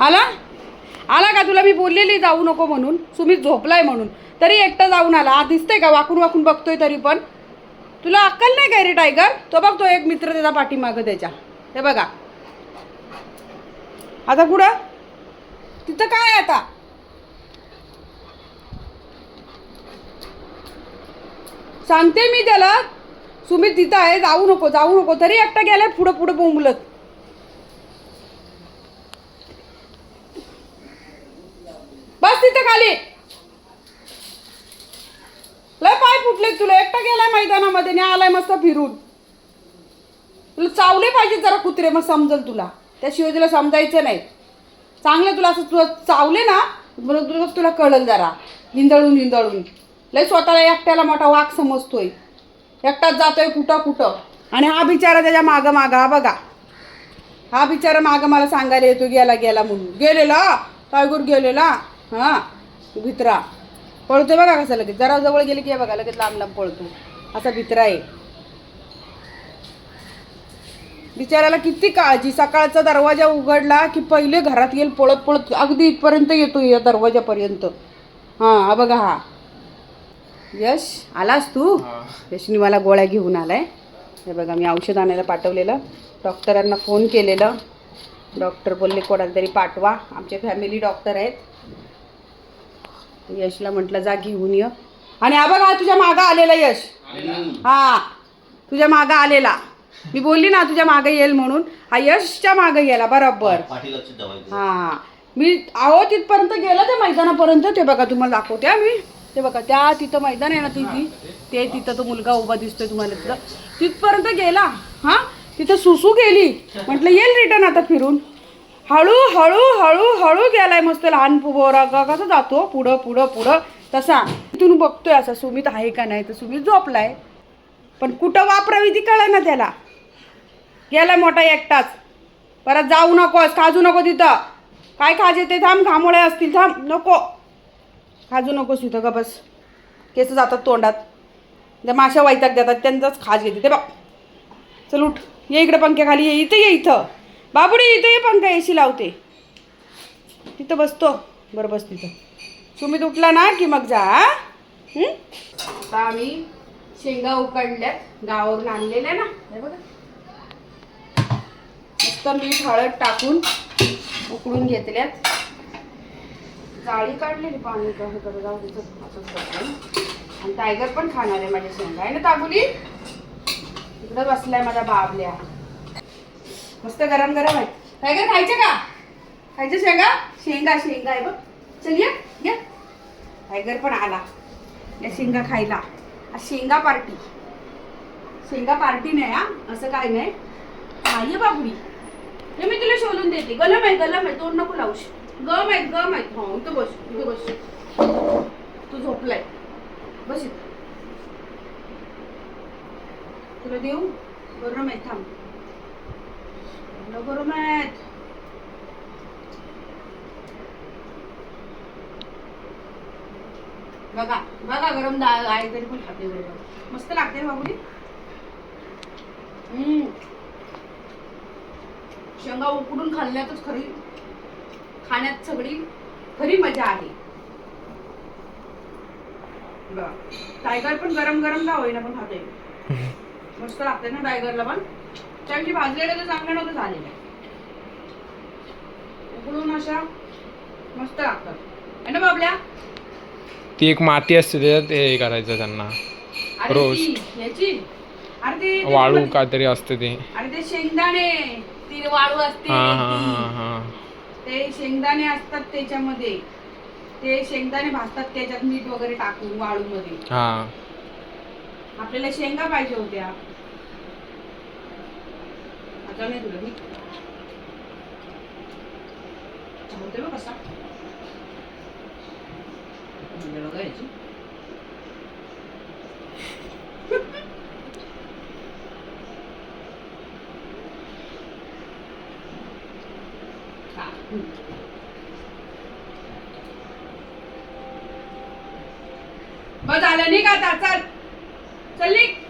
आला? आला का? तुला मी बोललेली जाऊ नको म्हणून. सुमित झोपलाय म्हणून. तरी एकटा जाऊन आला. हा दिसतंय का? वाकून वाकून बघतोय तरी पण. तुला अक्कल नाही काय रे टायगर? तो बघतो एक मित्र त्याचा पाठीमागं त्याच्या. हे बघा. आता कुठं तिथं काय आता? सांगते मी त्याला. सुमित तिथं आहे. जाऊ नको जाऊ नको. तरी एकटा गेलाय पुढं पुढं बोंबलत. बस तिथं खाली. लय पाय फुटले तुला. एकटा गेलाय मैदानामध्ये आणि आलाय मस्त फिरून. तुला चावले पाहिजे जरा कुत्रे मग समजल तुला. त्याशिवाय तुला समजायचं नाही. चांगलं तुला असं तुला चावले ना बरं तुला तुला कळल जरा. हिंदळून हिंदळून लय स्वतःला एकट्याला मोठा वाघ समजतोय. एकटाच जातोय कुठं कुठं. आणि हा बिचारा त्याच्या मागं मागं. हा बघा. हा बिचारा मागं मला सांगायला येतो गेला गेला म्हणून. गेलेला? टायगूर गेलेला? हां भित्रा. पळतोय बघा कसं लगेच. जरा जवळ गेले की बघा लगेच लांब लांब पळतो. असा भित्रा आहे. बिचाऱ्याला किती काळजी. सकाळचा दरवाजा उघडला की पहिले घरात येईल पळत पळत अगदी इथपर्यंत येतो या दरवाजापर्यंत. हां हा बघा हा. यश आलास तू? यशनी मला गोळ्या घेऊन आलाय. हे बघा मी औषध आणायला पाठवलेलं. डॉक्टरांना फोन केलेलं. डॉक्टर बोलले कोणाला तरी पाठवा. आमचे फॅमिली डॉक्टर आहेत. यशला म्हटलं जा घेऊन ये. आणि हा बघा तुझ्या मागं आलेला यश. हा तुझ्या मागं आलेला. मी बोलली ना तुझ्या मागं येईल म्हणून. हा यशच्या मागं गेला बरोबर. हा. मी आहो तिथपर्यंत गेलं त्या मैदानापर्यंत. ते बघा तुम्हाला दाखवते हा मी. ते बघा त्या तिथं मैदान आहे ना तिथे ते तिथं तो मुलगा उभा दिसतोय तुम्हाला तिथं. तिथपर्यंत गेला हा. तिथं सुसू गेली. म्हटलं येईल रिटर्न आता फिरून. हळू हळू हळू हळू गेलाय मस्त लहान पोरा. का कसा जातो? पुढं पुढं पुढं. तसा. तिथून बघतोय असा. सुमित आहे का नाही? तर सुमित झोपलाय. पण कुठं वापरावी ती कळ ना त्याला. गेलाय मोठा एकटाच. परत जाऊ नकोस. खाजू नको तिथं. काय खाजे ते थांब घामोळे असतील. थांब नको. खाजू नकोस तिथं का बस. केस जातात तोंडात. ज्या माशा वैताग देतात. त्यांचाच खाज घेते. ते बघ. चल उठ. ये इकडे पंख्या खाली ये. इथं ये इथं. बाबुडी इथं ये पंखा एसी लावते. तिथं बसतो. बरं बस तिथं. सुमित उठला ना की मग जा आता आम्ही शेंगा उकडल्यात. गावावरून आणलेल्या ना. हे बघा. मस्त मीठ हळद टाकून उकडून घेतल्यात. जाळी काढलेली पाणी का जाऊ तिथं आणि टायगर पण खाणार आहे माझ्या शेंगा. आहे ना ताबुली इकडं बसलाय माझ्या बाबल्या. मस्त गरम गरम आहे. टायगर खायचं का? खायचं शेंगा? शेंगा शेंगा आहे बघ. चल या या. टायगर पण आला. या शेंगा खायला. शेंगा पार्टी शेंगा पार्टी नाही हा. असं काय नाही. हा बाबडी हे मी तुला शोधून देते. गलम आहे गलम आहे. तोंड नको लावूश. गम आहेत गम आहेत हो इथं बस इथं बस. तू झोपलाय. बस इथं. तुला देऊ? गरम आहे थांब. तुला गरम आहेत बघा बघा गरम डाळ आहे तरी पण खाते बरोबर मस्त लागते बाबुली हम्म. शेंगा उकडून खाल्ल्यातच खरी खाण्यात सगळी खरी मजा आहे. बघा. टायगर पण गरम गरम का होईना पण खाते. मस्त लागते ना टायगरला पण? त्यांची भाजलेलं तर चांगलं नव्हतं झालेलं. उकडून अशा मस्त लागतात. है ना बाबल्या? ती एक माती असते त्याच्यात हे करायचं त्यांना. अरे रोज. ती याची अरे ते वाळू त्याच्यामध्ये- काहीतरी असते ते. अरे ते शेंगदाणे. ती वाळू असते हा हा ती. शेंगदाणे असतात त्याच्यामध्ये. ते शेंगदाणे भाजतात त्याच्यात मीठ वगैरे टाकून वाळू मध्ये हा. आपल्याला शेंगा पाहिजे होत्या. आता नाही तुला मी होते बघ कसा म्हणजे बघा याची. बस झालं नाही का आता चल चल निघ.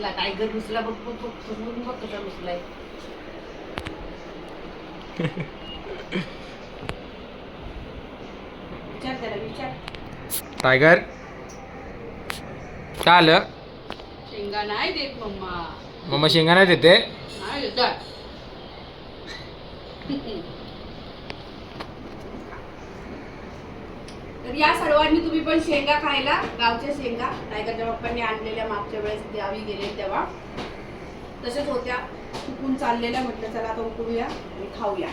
घुसला टायगर घुसला बघ कसा घुसलाय विचार त्याला विचार. टायगर काय आलं? शेंगा नाही देत मम्मा. मम्मा शेंगा नाही देते नाही देतात तर या सर्वांनी तुम्ही पण शेंगा खायला गावच्या शेंगा टायगरच्या पप्पांनी आणलेल्या मागच्या वेळेस गावी गेले तेव्हा तशाच होत्या. चुकून चाललेल्या म्हटलं चला आता उकळूया आणि खाऊया.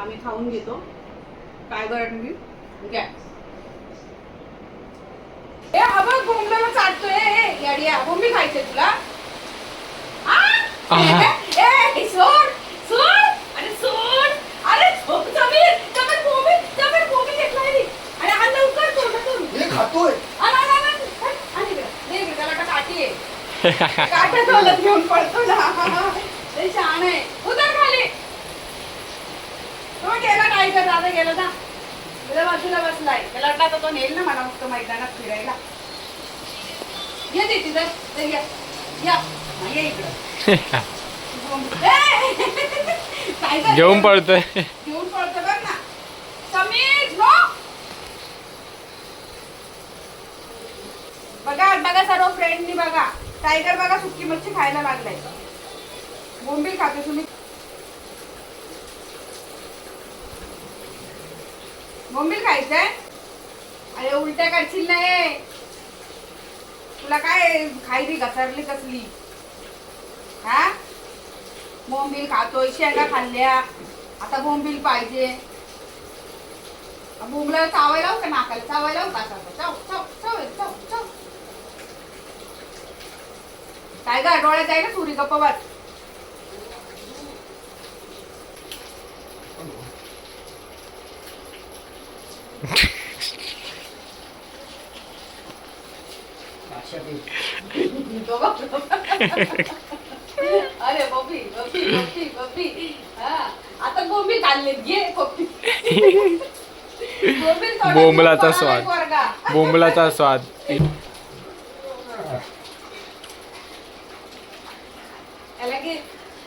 आम्ही खाऊन घेतो. काय करा तुम्ही घ्या. ए हा बघ बोंबल्याला चाटतोय. ए, ए, याडिया बोंबी खायचे तुला? आ? आहा. ए, ए, सोड सोड अरे सोड अरे सोड समीर समीर बोंबी समीर बोंबी घेतलाय अरे हा लवकर तोंडातून हे खातोय आला आला आला आणि इकडे दे इकडे, त्याला का काठी घेऊन पडतो ना. ते छान आहे. उतर खाली. तो गेला काय कर दादा गेला ना. तुला बाजूला बसलाय. त्याला वाटलं आता तो नेल ना मला मैदानात फिरायला. ये दे तिथं. या. या. ये इकडं? घेऊन पळतोय. घेऊन बघ ना. समीर बघा बघा सर्व फ्रेंडनी बघा. टायगर बघा सुकी मच्छी खायला लागलाय. बोंबील खाते तुम्ही. बोंबील खायचंय? अरे उलट्या काढशील नाही तुला काय खायली घसरली कसली? हा? बोंबील खातोय शेंगा खाल्ल्या. आता बोंबील पाहिजे. बोंबला चावायला लावू का नाकाला? चावायला लावू का चाव चाव चाव चाव चाव. काय गा डोळ्यात जाय ना सुरी गप्पा बस. अरे बबी बबी बबी बबी. हा आता बोंबी खाल्ले घे बबी बोंबलाचा स्वाद. बोंबलाचा स्वाद. याला घे.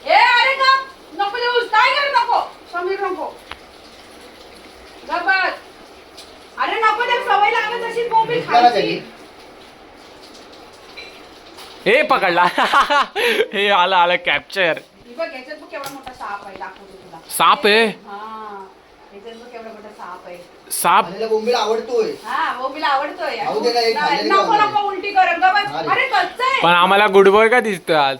ए अरे का नको देऊस काय कर नको? समीर नको. गबत अरे नको दे सवय लागत अशी बोंबील विचारा खायची. त्यांनी. हे पकडला. हे आलं आलं कॅप्चर बघ याच्यात बघ केवढा मोठा साप आहे दाखवतो तुला. साप आहे? हा याच्यात बघ केवढा मोठा साप आहे. साप? बोंबील आवडतोय. हा बोंबील आवडतोय. खाऊ दे ना, एक नाही, खाल्लेली नको खाऊ दे. नको उलटी कर. गबत अरे. अरे कच्चं आहे. पण आम्हाला गुड बॉय का दिसतोय आज.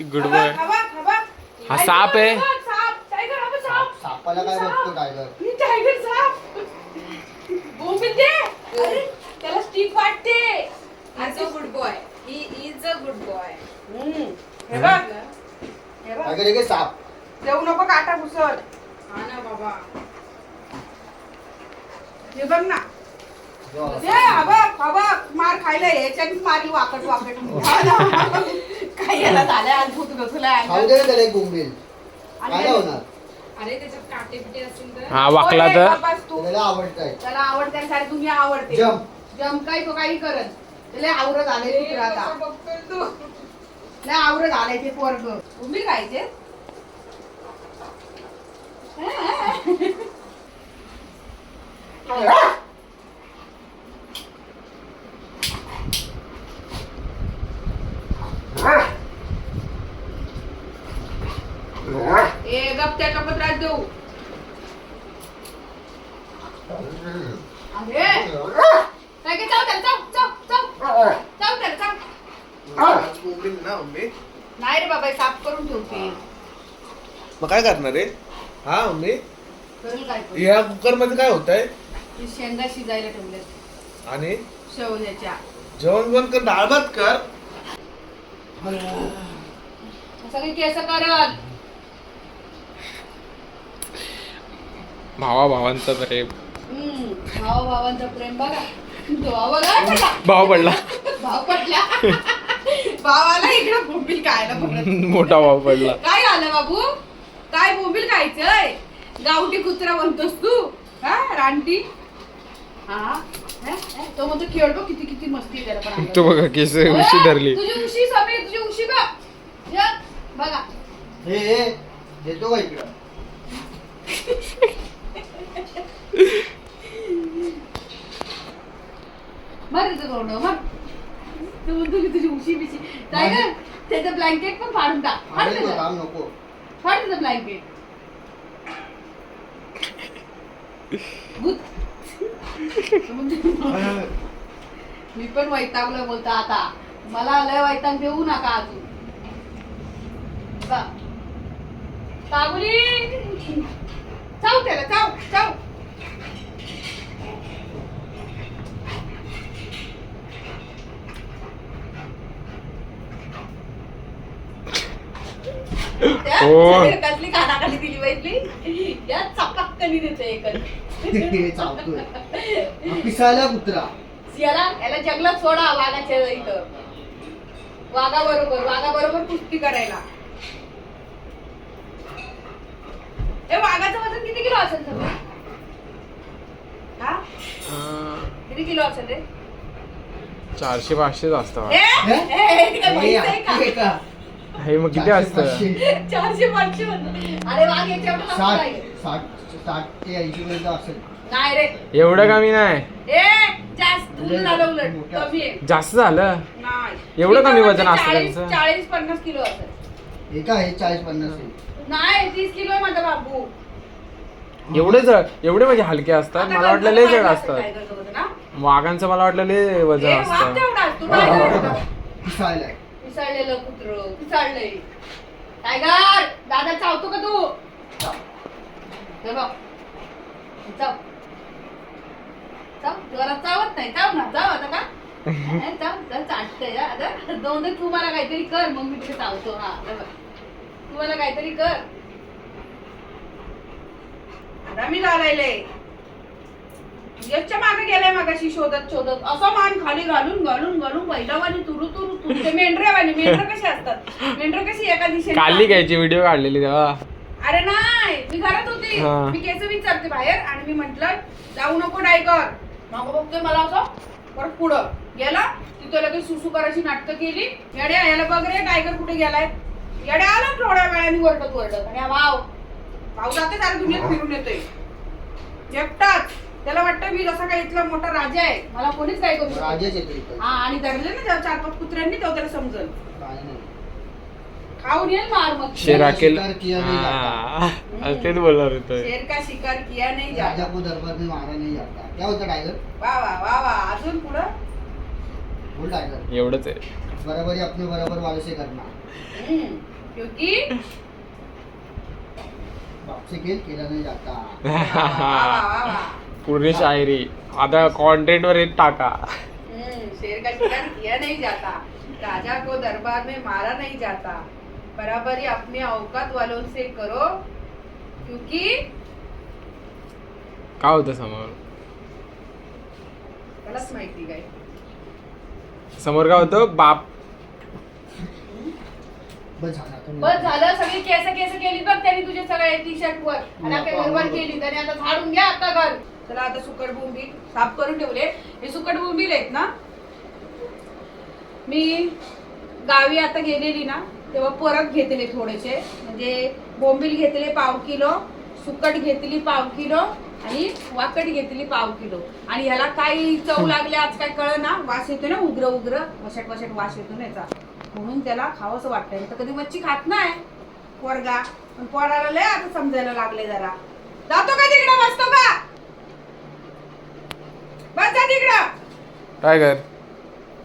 गुड हा बॉय हा हा. हा साप. आहे. सापाला काय. बघतो टायगर? टायगर साप. अरे त्याला स्टिक वाटते. He is a good boy. हम्म. हे बघ. हे बघ. टायगर एक साप? देऊ नको काटा घुसर हा ना बाबा. हे बघ ना. जेव्हा हे हा बघ हा बघ. मार खायला याच्यात मारी वाकट वाकट हा. काय याला झालंय आज भूत घुसलाय खाऊ दे ना त्याला एक बोंबील. आणि काय नाही होणार अरे त्याच्यात काटे बिटे असतील तर. हा वाकला तर. बाबा, तू. त्याला आवडतंय. त्याला आवडते सारी दुनिया आवडते. जम. जम काय तो काही करत. त्याला आवरत आलंय ए, कुत्रा आता. कसं बघतोय तू? नाही आवरत आलंय ते पोरग. तुम्ही खायचे? ए देऊ अरे. काय काय चाव त्याला चाव चाव चाव चाव त्याला चाव बोंबील ना मम्मी नाही रे बाबा हे साफ करून ठेवते. मग काय करणार आहे? हा मम्मी? करेल काय पण. ह्या कुकरमध्ये काय होत आहे हे शेंगा शिजायला ठेवले आणि? शेवल्याच्या जेवण पण कर डाळ भात कर. सगळी केस करत भावा भावांचं प्रेम भावा भावांचा प्रेम बघा भाव पडला. भाव पटला भावाला इकडे बोंबील खायला मोठा भाव पडला. काय झालं बाबू? काय बोंबील खायचंय? गावठी कुत्रा म्हणतोस तू. हा रानटी? हे? तो म्हणतो खेळ बघ किती किती मस्ती आहे त्याला पण. तो बघा केस उशी धरली. तुझी उशी समीर तुझी उशी बघ. या, बघा. हे हे देतो का इकडं? मर तिचं तोंड मर. तू म्हणतो की तुझी उशी बिशी. टायगर त्याचं ब्लँकेट पण फाडून टाक. फाड अरे तो त्याचं काम नको. फाड त्याचं ब्लँकेट. मी. पण वैतागलोय बोलता आता. मला लय वैताग देऊ नका अजून. जा. काबुली चाव त्याला चाव चाव दिली पाहिजे या चपाक्कनी देते एकच. हे चावतोय हा पिसायला कुत्रा. याला याला जंगलात सोडा वाघाच्या इथं. वाघा बरोबर वाघा बरोबर कुस्ती करायला. ए वाघाचं वजन किती किलो असेल सगळं हा? किती किलो असेल रे चारशे पाचशेच असतं ए, ए, ए, हे काय हे म्हैस आहे का? आहे का हे. मग किती चारशे, असतं पाचशे, चारशे पाचशे. अरे वाघ याच्या साठ. साठ. साठ ते ऐंशी पर्यंत असेल. नाही रे. एवढं कमी नाही. ए जास्त झालं उलट मोठं. कमी आहे. जास्त झालं? नाही. एवढं कमी वजन म्हणते असतं चाळीस- त्यांचं? चाळीस पन्नास किलो असेल. हे काय चाळीस पन्नास आहे. नाही तीस किलो आहे माझा बाबू. एवढे जड एवढे म्हणजे हलके असतात. आता मला वाटलं लय जड असतात. होतं ना? वाघांचं मला वाटलं लय वजन ए, वाघ असतं. तेवढाच, तू काय करतो? पिसायला पिसाळलेलं कुत्र पिसाळलंय. टायगर दादा चावतो का तू. हे बघ. चाव चाव जोरात चावत नाही. चाव ना. चाव आता का? चाव चाव चाटतंय. आता दोन तू मला काहीतरी कर. मग मी तुला चावतो. हा बघ. तू मला काहीतरी कर. आता मी चालायले यशच्या मागे गेलाय मागाशी शोधत शोधत. असं मान खाली घालून घालून घालून बैलावानी तुरु तुरु तुरु. ते मेंढऱ्यावानी. मेंढर कसे असतात? मेंढर कशी एका दिशेने काली घ्यायची व्हिडिओ काढलेली तेव्हा. अरे नाही मी घरात होती. हा. मी केस विचारते बाहेर आणि मी म्हंटल जाऊ नको डायकर मग बघतोय मला असं. परत पुढं. गेला तिथं लगेच सुसू करायची नाटकं केली. येड्या याला बघ रे टायगर कुठे गेलाय? येड्या आला थोड्या वेळाने वरडत वरडत. आणि हा भाव. भाऊ जाते सारा दुनियेत फिरून येतोय. एकटाच त्याला वाटतं मी जसा काही इथला मोठा राजा आहे. मला कोणीच काय करू शकत नाही. राजाच येतो इथं. हा आणि धरले ना चार पाच कुत्र्यांनी तेव्हा त्याला समजल. काय नाही. खाऊन येईल मार मग. शेरा केल शिकार किया नहीं हा, तेच बोलणार होतो. शेर का शिकार किया नहीं जाता. राजा को दरबार में मारा नहीं जाता. क्या होता टाइगर वा वा वा वा. अजून पुढं? बोल टाइगर एवढंच आहे. बराबरी अपने बराबर वाले से करना हम्म, क्योंकि बाप से खेल खेला नहीं जाता. वा, वा, वा, वा, वा. पूर्ण शायरी. आता कॉन्टेंट वर येत टाका. हम्म, शेर का शिकार किया नहीं जाता. राजा को दरबार में मारा नहीं जाता. बराबरी अपने औकात वालों से करो क्योंकि काय होतं समोर? त्यालाच माहिती काय? समोर काय होतं? बाप. बस झाला आता. बस झालं सगळी केस केस केली बघ त्यांनी तुझे सगळे टी शर्ट वर. आणि आपल्या घरवर केली त्याने आता झाडून घ्या आता घर. चला आता सुकट बोंबील साफ करून ठेवले. हे सुकट बोंबील आहेत ना? मी गावी आता गेलेली ना. तेव्हा परत घेतले थोडेसे. म्हणजे बोंबील घेतले पाव किलो सुकट घेतली पाव किलो आणि वाकट घेतली पाव किलो. आणि ह्याला काही चव लागले आज काय कळ ना वास येतो ना उग्र उग्र वशट वशट वास येतो ना याचा. म्हणून त्याला खावंसं वाटतंय. तर कधी मच्छी खात नाही पोरगा. पण पोराला लय आता समजायला लागले जरा. जातो का तिकडं बसतो का बस जा तिकडं. काय कर?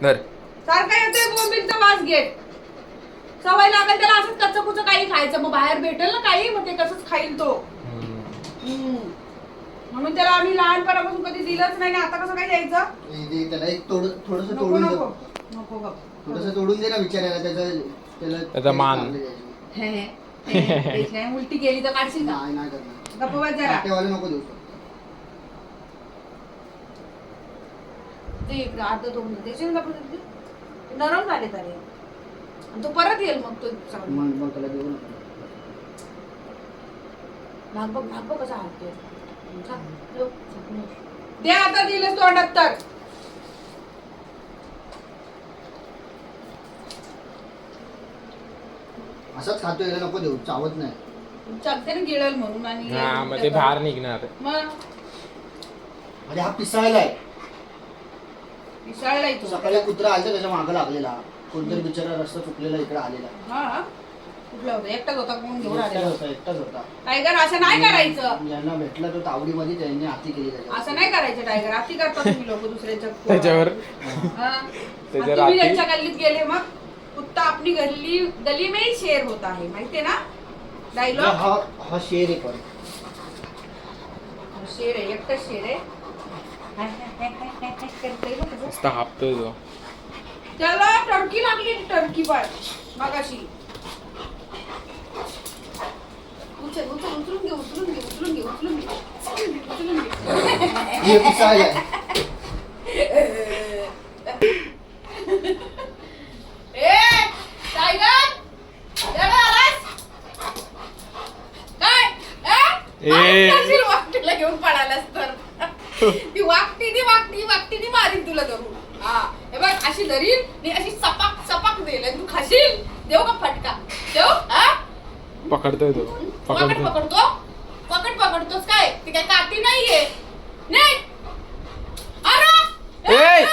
धर. सारखा येतोय बोंबीलचा वास घेत. सवय लागेल त्याला असंच कच्चं कुचं काही खायचं. मग बाहेर भेटेल ना काही मग ते कसंच खाईल तो. हम्म. म्हणून त्याला आम्ही लहानपणापासून कधी दिलंच नाही. ना आता कसं काय द्यायचं? दे, त्याला एक तोड थोडस नको तोडून दे नको नको गप. थोडस तोडून दे ना विचारायला त्याचं त्याला त्याचा मान. चांगलं द्यायचं. हे, हे, हे, तेच नाही, उलटी केली तर काढशील का? नाही नाही करणार. गप्प बस जरा. नको देऊ. ते इकडं अर्ध? ते नरम झाले तरी. तो परत येईल मग तो चांगला. मग मग त्याला देऊ नका. भाग बघ बघ कसा. दे आता दिलंस तोंडात तर. असंच खातोय याला नको देऊ चावत नाही. चालते ना गिळल म्हणून आणि हा मग ते बाहेर निघणार. मग? अरे हा पिसाळलाय. मिसळला तो. इथं सकाळी कुत्रा आलता त्याच्या मागं लागलेला. कोणतरी बिचारा रस्ता चुकलेला इकडे आलेला. हा कुठला होता? एकटाच होता कोण? घेऊन एकटाच आलेला? होता एकटाच होता. टायगर असं नाही करायचं. ज्यांना भेटला तो तावडीमध्ये त्यांनी हाती केली त्याच्या असं नाही करायचं टायगर. अति करता तुम्ही लोक दुसऱ्याच्या त्याच्यावर. हा. तुम्ही त्यांच्या गल्लीत गेले मग कुत्ता आपली गल्ली गली में ही शेर होता है माहितीये ना? डायलॉग हा हा शेर आहे पण. शेर आहे एकटाच शेर आहे. हाय, हाय, हाय, हाय, हाय, हाय करतोय बघ कसं. मस्त हापतोय तो. त्याला टर्की लागली टर्की पण मगाशी. उचल उचल उचलून घे उचलून घे उचलून घे उचलून घे. उचलून घे, उचलून घे हे. पिसाळलाय ए टायगर एवढा आलास? काय? ए. ए. अशी वाकटीला घेऊन पडालास तर. ती वाकटी ती वाकटी वाकटी ती मारीन तुला अशी धरील आणि अशी सपाक सपाक देईल आणि तू खाशील. देऊ का फटका? देऊ हा? पकडतोय तो. पकड पकडतोय. पकडतो? पकड पकडतोस काय? ती काय काठी नाहीये. नाही. अरे ए!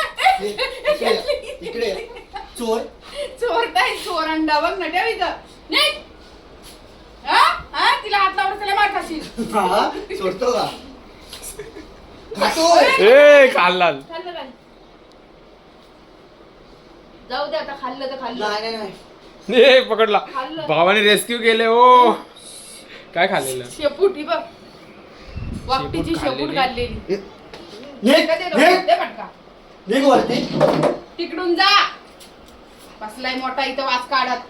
इकडे. चोर. चोर काय? चोर अंडा बघ ना ठेव इथं. नाही. हा? हा? तिला हात लावलं त्याला मार खाशील. हा? सोडतो का? खातोय. ए खाल्ला खाल्लं काय? जाऊ दे आता खाल्लं तर खाल्लं. नाही नाही नाही. ए पकडला. खाल्लं. भावाने रेस्क्यू केले ओ. काय खाल्लेलं? शेपूट ही बघ. वाकटीची शेपूट शेपूट खाल्लेली. काढलेली हे, निघ, निघ, वरती. तिकडून जा. बसलाय मोठा इथं वास काढत.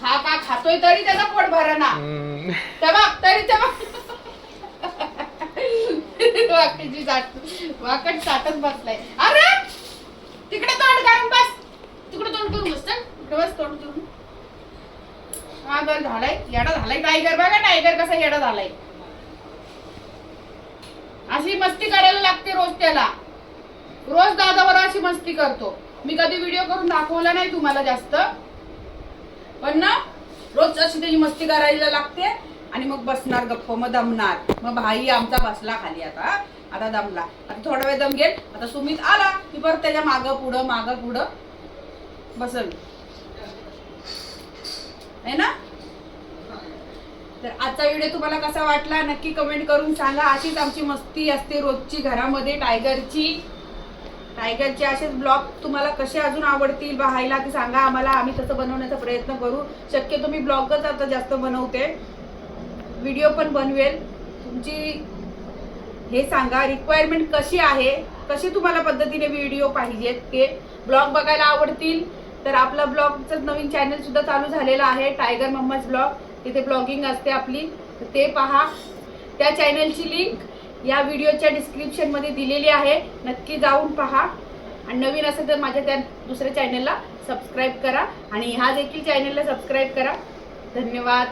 खा का खातोय तरी त्याचा पोट भरणा हम्म. तेव्हा तरी तेव्हा वाकटीची साठ वाकट साठच बसलाय. अरे! तिकडे तोंड काढून बस. तिकडे तोंड करून बस चल. बस तोंड करून. हा बर झालाय. येडा झालाय. टायगर बघा टायगर कसा येडा झालाय. अशी मस्ती करायला लागते रोज त्याला. रोज दादावर अशी मस्ती करतो. मी कधी व्हिडिओ करून दाखवला नाही तुम्हाला जास्त. पण ना रोज अशी त्याची मस्ती करायला लागते. आणि मग बसणार गप्प मग दमणार. मग भाई आमचा बसला खाली आता. आता दमला. आता थोडा वेळ दम घेत. आता सुमित आला की परत त्याच्या मागं पुढं मागं पुढं. बसल आहे ना? तर आजचा व्हिडिओ तुम्हाला कसा वाटला नक्की कमेंट करून सांगा. अशीच आमची मस्ती असते रोजची घरामध्ये टायगरची. टायगरचे असेच ब्लॉग तुम्हाला कसे अजून आवडतील पाहायला ते सांगा आम्हाला. आम्ही तसं बनवण्याचा प्रयत्न करू. शक्यतो मी ब्लॉगच आता जास्त बनवते. व्हिडिओ पण बनवेल. तुमची हे सांगा. रिक्वायरमेंट कशी आहे? कशी तुम्हाला पद्धतीने व्हिडिओ पाहिजेत ते ब्लॉग बघायला आवडतील? तर आपला ब्लॉगचं नवीन चॅनल सुद्धा चालू झालेलं आहे टायगर मम्माज ब्लॉग तिथे ब्लॉगिंग असते आपली. तर ते पहा. त्या चॅनलची लिंक या व्हिडिओच्या डिस्क्रिप्शनमध्ये दिलेली आहे. नक्की जाऊन पहा. आणि नवीन असेल तर माझ्या त्या दुसऱ्या चॅनलला सबस्क्राईब करा. आणि ह्या देखील चॅनलला सबस्क्राईब करा. धन्यवाद.